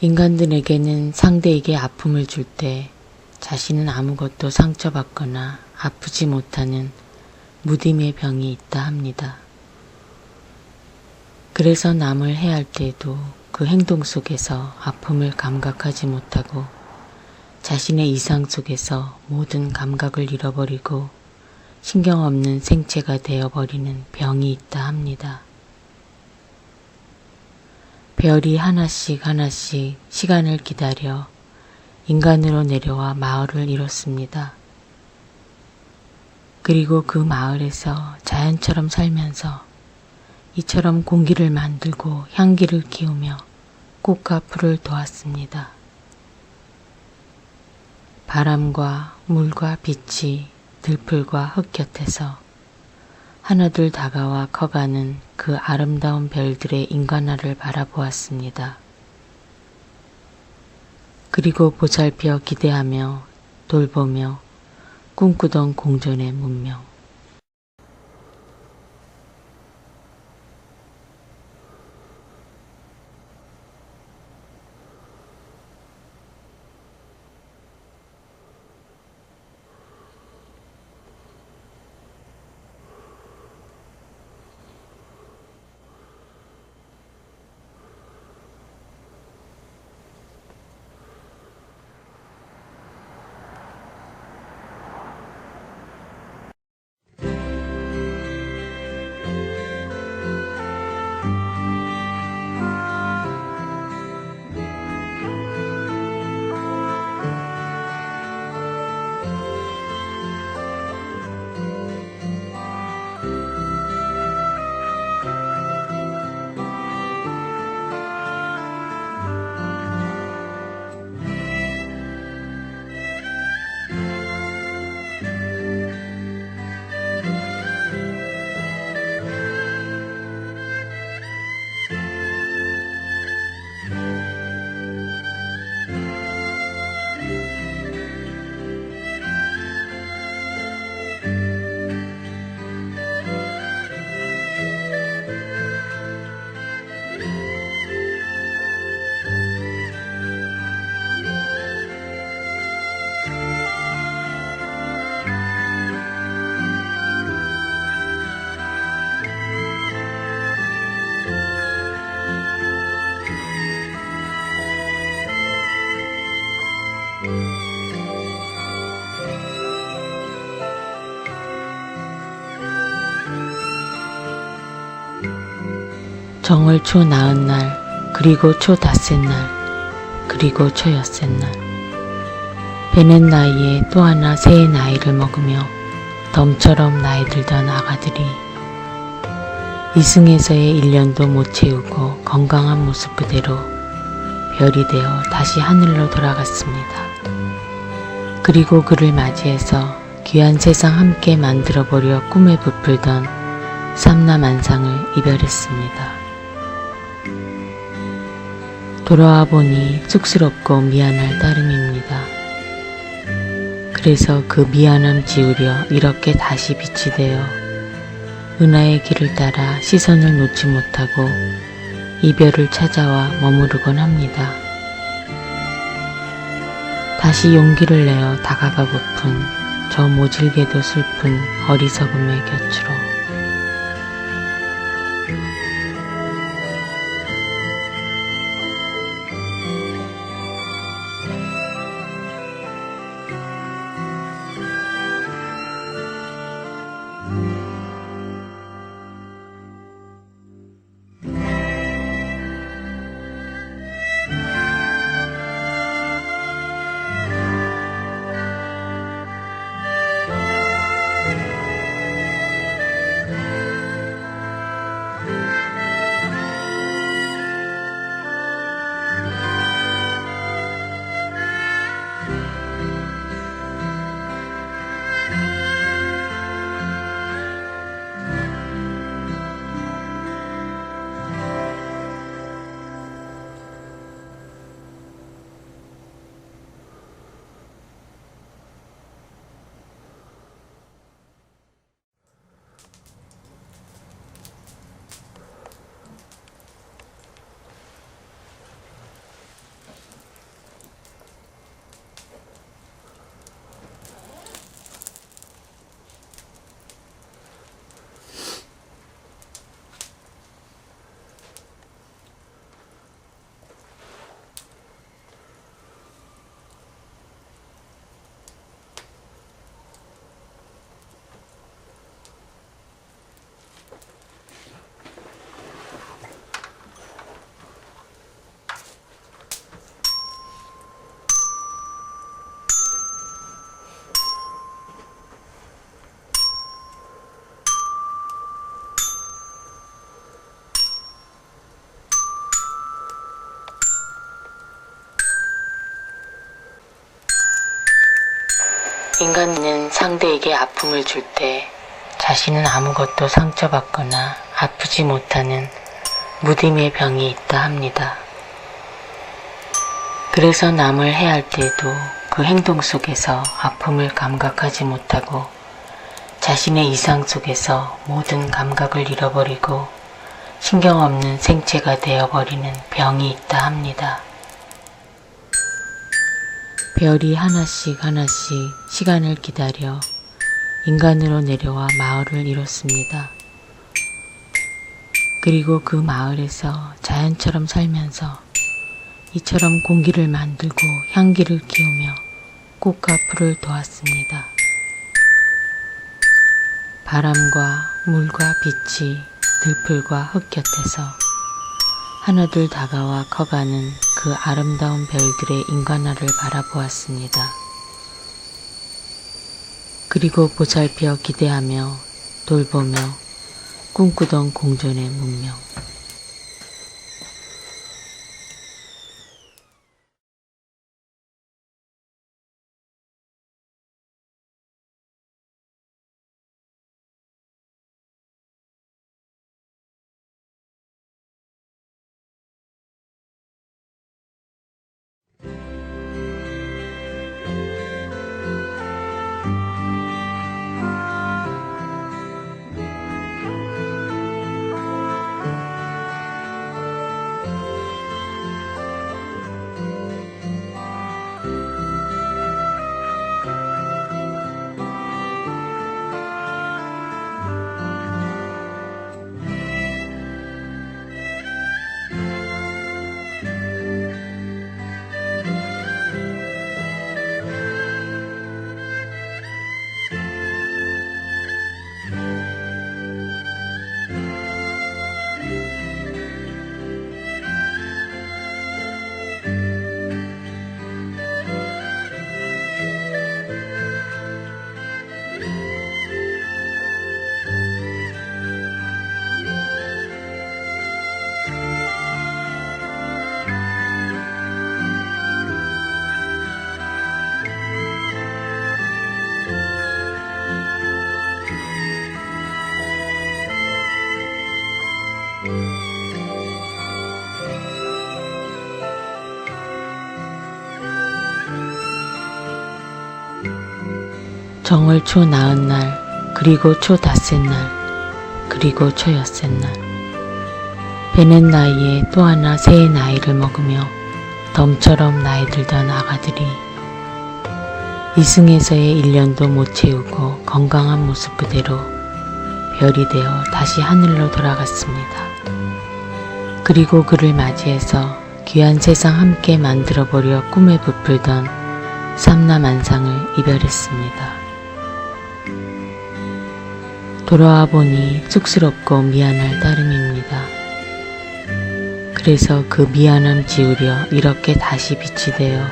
인간들에게는 상대에게 아픔을 줄 때 자신은 아무것도 상처받거나 아프지 못하는 무딤의 병이 있다 합니다. 그래서 남을 해할 때에도 그 행동 속에서 아픔을 감각하지 못하고 자신의 이상 속에서 모든 감각을 잃어버리고 신경 없는 생체가 되어버리는 병이 있다 합니다. 별이 하나씩 하나씩 시간을 기다려 인간으로 내려와 마을을 이뤘습니다. 그리고 그 마을에서 자연처럼 살면서 이처럼 공기를 만들고 향기를 키우며 꽃과 풀을 도왔습니다. 바람과 물과 빛이 들풀과 흙 곁에서 하나둘 다가와 커가는 그 아름다운 별들의 인간화를 바라보았습니다. 그리고 보살펴 기대하며 돌보며 꿈꾸던 공존의 문명. 정월 초 나은 날, 그리고 초 닷새 날, 그리고 초 엿새 날. 배는 나이에 또 하나 새의 나이를 먹으며 덤처럼 나이 들던 아가들이 이승에서의 1년도 못 채우고 건강한 모습 그대로 별이 되어 다시 하늘로 돌아갔습니다. 그리고 그를 맞이해서 귀한 세상 함께 만들어보려 꿈에 부풀던 삼라만상을 이별했습니다. 돌아와 보니 쑥스럽고 미안할 따름입니다. 그래서 그 미안함 지우려 이렇게 다시 빛이 되어 은하의 길을 따라 시선을 놓지 못하고 이별을 찾아와 머무르곤 합니다. 다시 용기를 내어 다가가고픈 저 모질게도 슬픈 어리석음의 곁으로 인간은 상대에게 아픔을 줄 때 자신은 아무것도 상처받거나 아프지 못하는 무딤의 병이 있다 합니다. 그래서 남을 해할 때에도 그 행동 속에서 아픔을 감각하지 못하고 자신의 이상 속에서 모든 감각을 잃어버리고 신경 없는 생체가 되어버리는 병이 있다 합니다. 별이 하나씩 하나씩 시간을 기다려 인간으로 내려와 마을을 이뤘습니다. 그리고 그 마을에서 자연처럼 살면서 이처럼 공기를 만들고 향기를 키우며 꽃과 풀을 도왔습니다. 바람과 물과 빛이 들풀과 흙 곁에서 하나둘 다가와 커가는 그 아름다운 별들의 인간화를 바라보았습니다. 그리고 보살펴 기대하며 돌보며 꿈꾸던 공존의 문명. 정월 초 나은 날, 그리고 초 닷새 날, 그리고 초 엿새 날. 배는 나이에 또 하나 새의 나이를 먹으며 덤처럼 나이 들던 아가들이 이승에서의 1년도 못 채우고 건강한 모습 그대로 별이 되어 다시 하늘로 돌아갔습니다. 그리고 그를 맞이해서 귀한 세상 함께 만들어보려 꿈에 부풀던 삼라만상을 이별했습니다. 돌아와 보니 쑥스럽고 미안할 따름입니다. 그래서 그 미안함 지우려 이렇게 다시 빛이 되어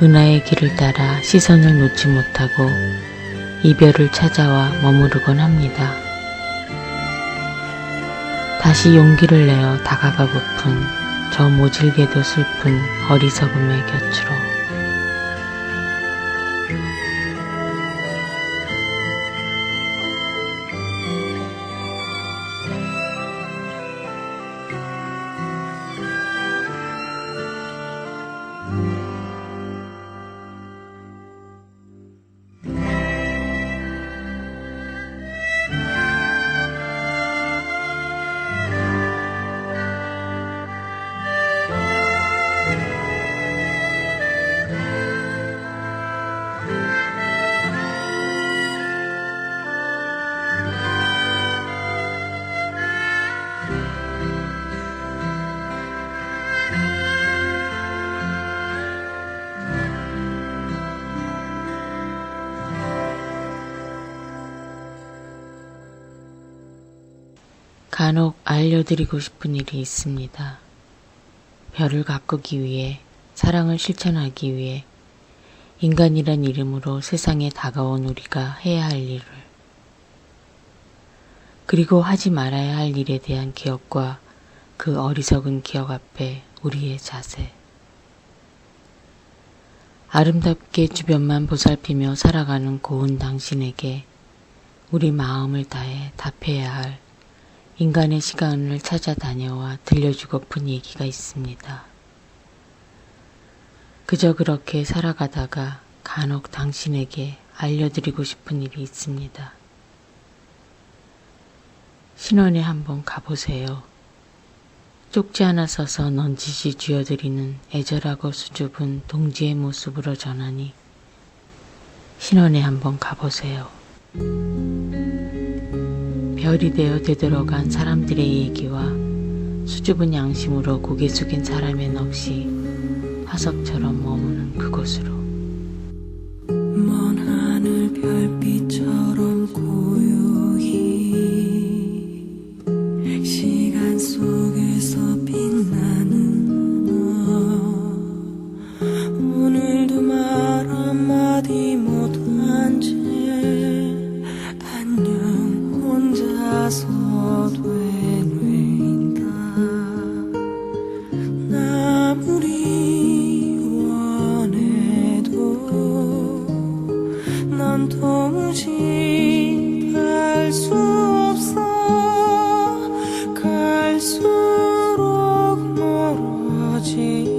은하의 길을 따라 시선을 놓지 못하고 이별을 찾아와 머무르곤 합니다. 다시 용기를 내어 다가가고픈 저 모질게도 슬픈 어리석음의 곁으로 간혹 알려드리고 싶은 일이 있습니다. 별을 가꾸기 위해 사랑을 실천하기 위해 인간이란 이름으로 세상에 다가온 우리가 해야 할 일을 그리고 하지 말아야 할 일에 대한 기억과 그 어리석은 기억 앞에 우리의 자세 아름답게 주변만 보살피며 살아가는 고운 당신에게 우리 마음을 다해 답해야 할 인간의 시간을 찾아다녀와 들려주고픈 얘기가 있습니다. 그저 그렇게 살아가다가 간혹 당신에게 알려드리고 싶은 일이 있습니다. 신원에 한번 가보세요. 쪽지 하나 써서 넌지시 쥐어드리는 애절하고 수줍은 동지의 모습으로 전하니 신원에 한번 가보세요. 별이 되어 되돌아간 사람들의 얘기와 수줍은 양심으로 고개 숙인 사람의 넋이 화석처럼 머무는 그곳으로 心